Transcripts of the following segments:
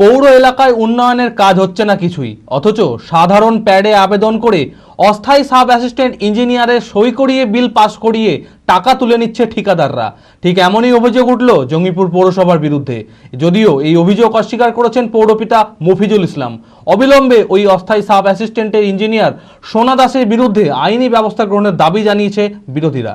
পৌর এলাকায় উন্নয়নের কাজ হচ্ছে না কিছুই। অথচ সাধারণ প্যাডে আবেদন করে অস্থায়ী সাব অ্যাসিস্ট্যান্ট ইঞ্জিনিয়ারের সই করিয়ে বিল পাস করিয়ে টাকা তুলে নিচ্ছে ঠিকাদাররা। ঠিক এমনই অভিযোগ উঠল জঙ্গিপুর পৌরসভার বিরুদ্ধে। যদিও এই অভিযোগ অস্বীকার করেছেন পৌরপিতা মফিজুল ইসলাম। অবিলম্বে ওই অস্থায়ী সাব অ্যাসিস্ট্যান্টের ইঞ্জিনিয়ার সোনা দাসের বিরুদ্ধে আইনি ব্যবস্থা গ্রহণের দাবি জানিয়েছে বিরোধীরা।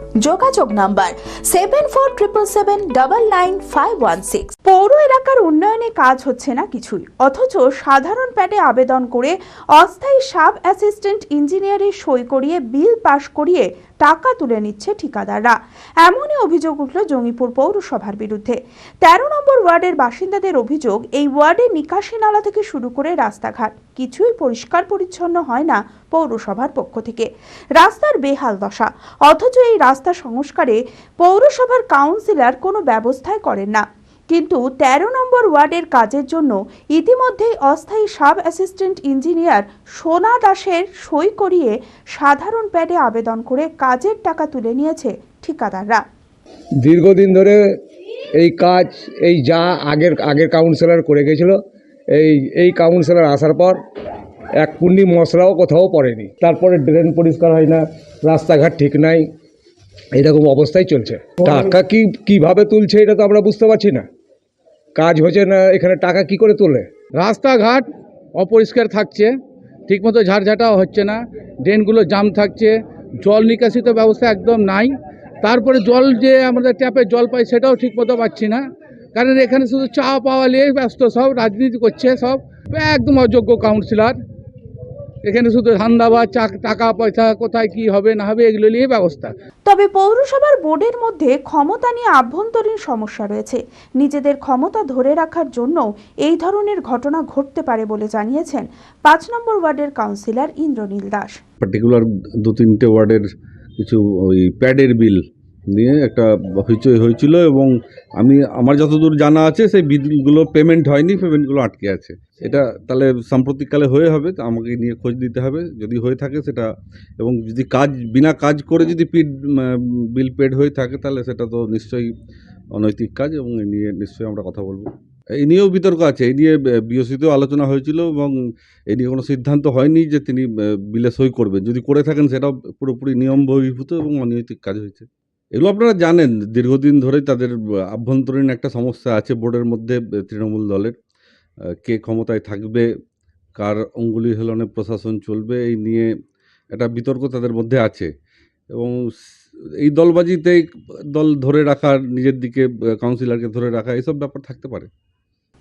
যোগাযোগ number seven four triple seven double nine five one six পৌর এলাকার উন্নয়নে কাজ হচ্ছে না কিছুই, অথচ সাধারণ প্যাডে আবেদন করে অস্থায়ী সাব অ্যাসিস্ট্যান্ট ইঞ্জিনিয়ারের সই করিয়ে বিল পাশ করিয়ে টাকা তুলে নিচ্ছে ঠিকাদাররা। এমনই অভিযোগ উঠল জঙ্গিপুর পৌরসভার বিরুদ্ধে। তেরো নম্বর ওয়ার্ডের বাসিন্দাদের অভিযোগ, এই ওয়ার্ডে নিকাশি নালা থেকে শুরু করে রাস্তাঘাট, কিছুই পরিষ্কার পরিচ্ছন্ন হয় না পৌরসভার পক্ষ থেকে। রাস্তার বেহাল দশা। অথচ এই রাস্তা সংস্কারে পৌরসভার কাউন্সিলর কোনো ব্যবস্থাই করেন না। কিন্তু তেরো নম্বর ওয়ার্ডের কাজের জন্য ইতিমধ্যেই অস্থায়ী সাব অ্যাসিস্ট্যান্ট ইঞ্জিনিয়ার সোনা দাসের সই করিয়ে সাধারণ প্যাডে আবেদন করে কাজের টাকা তুলে নিয়েছে ঠিকাদাররা। দীর্ঘদিন ধরে এই কাজ, এই যা আগের আগের কাউন্সিলর করে গেছিল, এই এই কাউন্সিলর আসার পর এক কুন্ডি মশলাও কোথাও পড়েনি। তারপরে ড্রেন পরিষ্কার হয় না, রাস্তাঘাট ঠিক নাই, এরকম অবস্থায় চলছে। টাকা কি, কীভাবে তুলছে এটা তো আমরা বুঝতে পারছি না। কাজ হচ্ছে না, এখানে টাকা কি করে তোলে? রাস্তাঘাট অপরিষ্কার থাকছে, ঠিকমতো ঝাড়ঝাটাও হচ্ছে না, ড্রেনগুলো জাম থাকছে, জল নিকাশিত ব্যবস্থা একদম নাই। তারপরে জল যে আমাদের ট্যাপে জল পাই সেটাও ঠিকমতো পাচ্ছি না, কারণ এখানে শুধু চা পাওয়া নিয়ে ব্যস্ত সব, রাজনীতি করছে সব, একদম অযোগ্য কাউন্সিলর এখানে শুধু ধান্দাবাজ টাকা পয়সা কোথায় কি হবে না হবে এগুলো নিয়ে ব্যবস্থা। তবে পৌরসভার বোর্ডের মধ্যে ক্ষমতা নিয়ে আভ্যন্তরীণ সমস্যা রয়েছে। নিজেদের ক্ষমতা ধরে রাখার জন্য এই ধরনের ঘটনা ঘটতে পারে বলে জানিয়েছেন পাঁচ নম্বর ওয়ার্ডের কাউন্সিলর ইন্দ্রনীল দাস। পার্টিকুলার দু তিনটে ওয়ার্ডের কিছু ওই প্যাডের বিল নিয়ে একটা হইচই হয়েছিল এবং আমি, আমার যতদূর জানা আছে, সেই বিলগুলো পেমেন্ট হয়নি পেমেন্টগুলো আটকে আছে। এটা তাহলে সাম্প্রতিককালে হয়ে হবে, তো আমাকে নিয়ে খোঁজ দিতে হবে। যদি হয়ে থাকে সেটা, এবং যদি কাজ, বিনা কাজ করে যদি পিড বিল পেড হয়ে থাকে, তাহলে সেটা তো নিশ্চয়ই অনৈতিক কাজ এবং এই নিয়ে নিশ্চয়ই আমরা কথা বলব। এই নিয়েও বিতর্ক আছে, এই নিয়ে বিওসিতেও আলোচনা হয়েছিল এবং এই নিয়ে কোনো সিদ্ধান্ত হয়নি যে তিনি বিলে সই করবেন। যদি করে থাকেন সেটাও পুরোপুরি নিয়ম বহির্ভূত এবং অনৈতিক কাজ হয়েছে। এগুলো আপনারা জানেন, দীর্ঘদিন ধরেই তাদের আভ্যন্তরীণ একটা সমস্যা আছে বোর্ডের মধ্যে তৃণমূল দলের। কে ক্ষমতায় থাকবে, কার অঙ্গুলি হেলনে প্রশাসন চলবে, এই নিয়ে একটা বিতর্ক তাদের মধ্যে আছে। এবং এই দলবাজিতে দল ধরে রাখা, নিজের দিকে কাউন্সিলরকে ধরে রাখা এইসব ব্যাপার থাকতে পারে।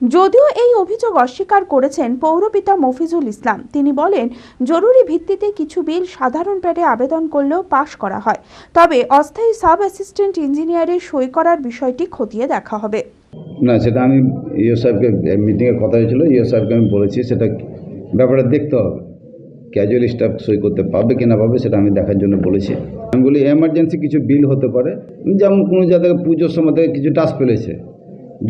যদিও এই অভিযোগ অস্বীকার করেছেন পৌরপিতা মফিজুল ইসলাম। তিনি বলেন, জরুরি ভিত্তিতে কিছু বিল সাধারণ প্যাডে আবেদন করলেও পাশ করা হয়। তবে অস্থায়ী সাব অ্যাসিস্ট্যান্ট ইঞ্জিনিয়ারের সই করার বিষয়টি খতিয়ে দেখা হবে। না, সেটা আমি ইও সাহেবকে মিটিংয়ে কথা হয়েছিল, ইও সাহেবকে আমি বলেছি, সেটা ব্যাপারটা দেখতে হবে। ক্যাজুয়াল স্টাফ সই করতে পারবে কি না পাবে সেটা আমি দেখার জন্য বলেছি। আমি বলি এমার্জেন্সি কিছু বিল হতে পারে। যেমন কোনো জায়গায় পুজোর সময় থেকে কিছু টাস ফেলেছে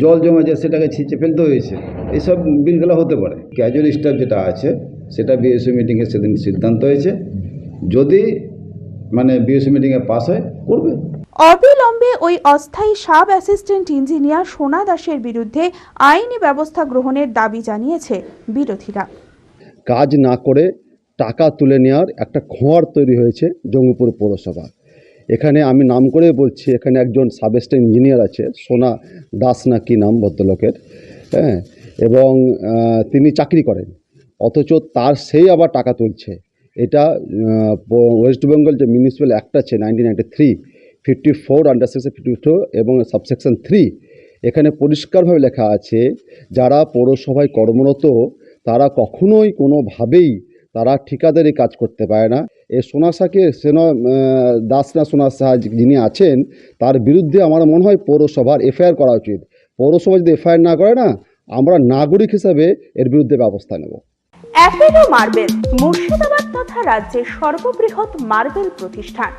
জল জমেছে সেটাকে ছিঁচে ফেলতে হয়েছে। এইসব বিলগুলো হতে পারে। ক্যাজুয়াল স্টাফ যেটা আছে সেটা বিএসসি মিটিংয়ে সেদিন সিদ্ধান্ত হয়েছে। যদি মানে বিএসসি মিটিংয়ে পাস হয় করবে। অবিলম্বে ওই অস্থায়ী সাব অ্যাসিস্ট্যান্ট ইঞ্জিনিয়ার সোনা দাসের বিরুদ্ধে আইনি ব্যবস্থা গ্রহণের দাবি জানিয়েছে বিরোধীরা। কাজ না করে টাকা তুলে নেওয়ার একটা খোঁয়ার তৈরি হয়েছে জঙ্গিপুর পৌরসভা। এখানে আমি নাম করে বলছি, এখানে একজন সাবেস্টেন্ট ইঞ্জিনিয়ার আছে, সোনা দাস না কি নাম ভদ্রলোকের হ্যাঁ এবং তিনি চাকরি করেন, অথচ তার সেই আবার টাকা তুলছে। এটা ওয়েস্ট বেঙ্গল যে মিউনিসিপ্যাল অ্যাক্ট আছে nineteen ninety three fifty four under section fifty four এবং সাবসেকশন থ্রি এখানে পরিষ্কারভাবে লেখা আছে, যারা পৌরসভায় কর্মরত, তারা কখনোই কোনোভাবেই তারা ঠিকাদারি কাজ করতে পারে না। এ সোনাসাকে সেনা আহ, দাস না সোনা সাহা যিনি আছেন তার বিরুদ্ধে আমার মনে হয় পৌরসভার এফআইআর করা উচিত। পৌরসভা যদি এফআইআর না করে না আমরা নাগরিক হিসাবে এর বিরুদ্ধে ব্যবস্থা নেব। অ্যাপেলো মার্বেল মুর্শিদাবাদ তথা রাজ্যের সর্ববৃহৎ মার্বেল প্রতিষ্ঠান।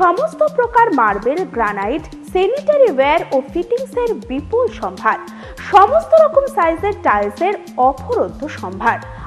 সমস্ত প্রকার মার্বেল গ্রানাইট স্যানিটারি ওয়্যার ও ফিটিংসের বিপুল সম্ভার। সমস্ত রকম সাইজের টাইলসের অফরন্ত সম্ভার।